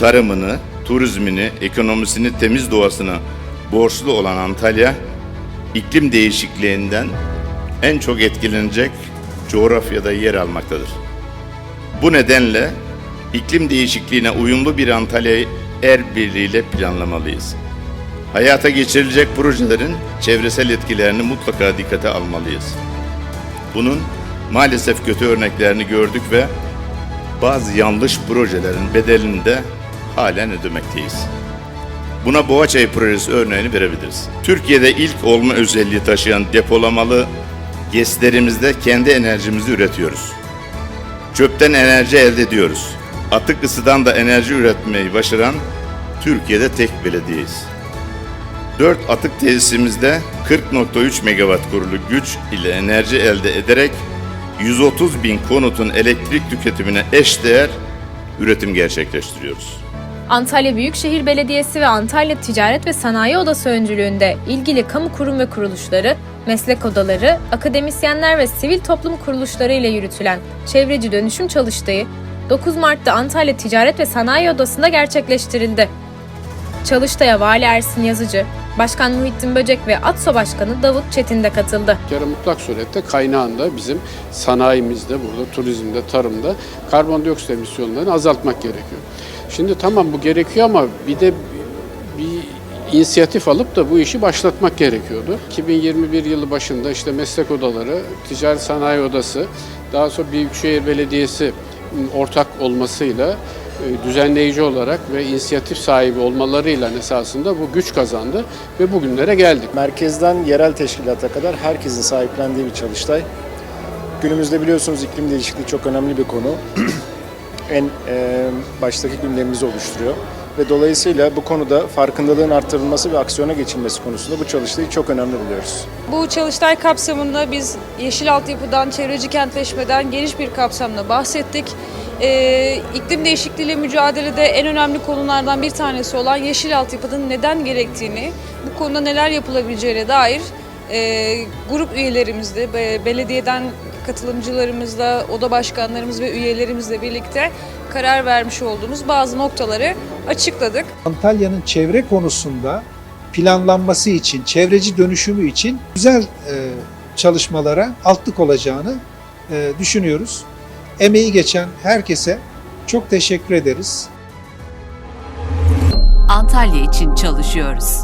tarımını, turizmini, ekonomisini, temiz doğasına borçlu olan Antalya, iklim değişikliğinden en çok etkilenecek coğrafyada yer almaktadır. Bu nedenle iklim değişikliğine uyumlu bir Antalya'yı er birliğiyle planlamalıyız. Hayata geçirilecek projelerin çevresel etkilerini mutlaka dikkate almalıyız. Bunun maalesef kötü örneklerini gördük ve bazı yanlış projelerin bedelini de halen ödemekteyiz. Buna Boğaçay projesi örneğini verebiliriz. Türkiye'de ilk olma özelliği taşıyan depolamalı GES'lerimizde kendi enerjimizi üretiyoruz. Çöpten enerji elde ediyoruz. Atık ısıdan da enerji üretmeyi başaran Türkiye'de tek belediyeyiz. 4 atık tesisimizde 40.3 megawatt kurulu güç ile enerji elde ederek 130 bin konutun elektrik tüketimine eşdeğer üretim gerçekleştiriyoruz. Antalya Büyükşehir Belediyesi ve Antalya Ticaret ve Sanayi Odası öncülüğünde ilgili kamu kurum ve kuruluşları, meslek odaları, akademisyenler ve sivil toplum kuruluşları ile yürütülen çevreci dönüşüm çalıştayı 9 Mart'ta Antalya Ticaret ve Sanayi Odası'nda gerçekleştirildi. Çalıştay'a Vali Ersin Yazıcı, Başkan Muhittin Böcek ve ATSO Başkanı Davut Çetin de katıldı. Kere mutlak surette kaynağında bizim sanayimizde, burada turizmde, tarımda karbondioksit emisyonlarını azaltmak gerekiyor. Şimdi tamam bu gerekiyor ama bir de bir inisiyatif alıp da bu işi başlatmak gerekiyordu. 2021 yılı başında işte meslek odaları, ticaret sanayi odası, daha sonra Büyükşehir Belediyesi ortak olmasıyla düzenleyici olarak ve inisiyatif sahibi olmalarıyla esasında bu güç kazandı ve bugünlere geldik. Merkezden yerel teşkilata kadar herkesin sahiplendiği bir çalıştay. Günümüzde biliyorsunuz iklim değişikliği çok önemli bir konu. en e, baştaki gündemimizi oluşturuyor. Ve dolayısıyla bu konuda farkındalığın arttırılması ve aksiyona geçilmesi konusunda bu çalıştayı çok önemli buluyoruz. Bu çalıştay kapsamında biz yeşil altyapıdan, çevreci kentleşmeden geniş bir kapsamda bahsettik. Ee, iklim değişikliğiyle mücadelede en önemli konulardan bir tanesi olan yeşil altyapının neden gerektiğini, bu konuda neler yapılabileceğine dair e, grup üyelerimizle, be- belediyeden katılımcılarımızla, oda başkanlarımız ve üyelerimizle birlikte karar vermiş olduğumuz bazı noktaları açıkladık. Antalya'nın çevre konusunda planlanması için, çevreci dönüşümü için güzel e, çalışmalara altlık olacağını e, düşünüyoruz. Emeği geçen herkese çok teşekkür ederiz. Antalya için çalışıyoruz.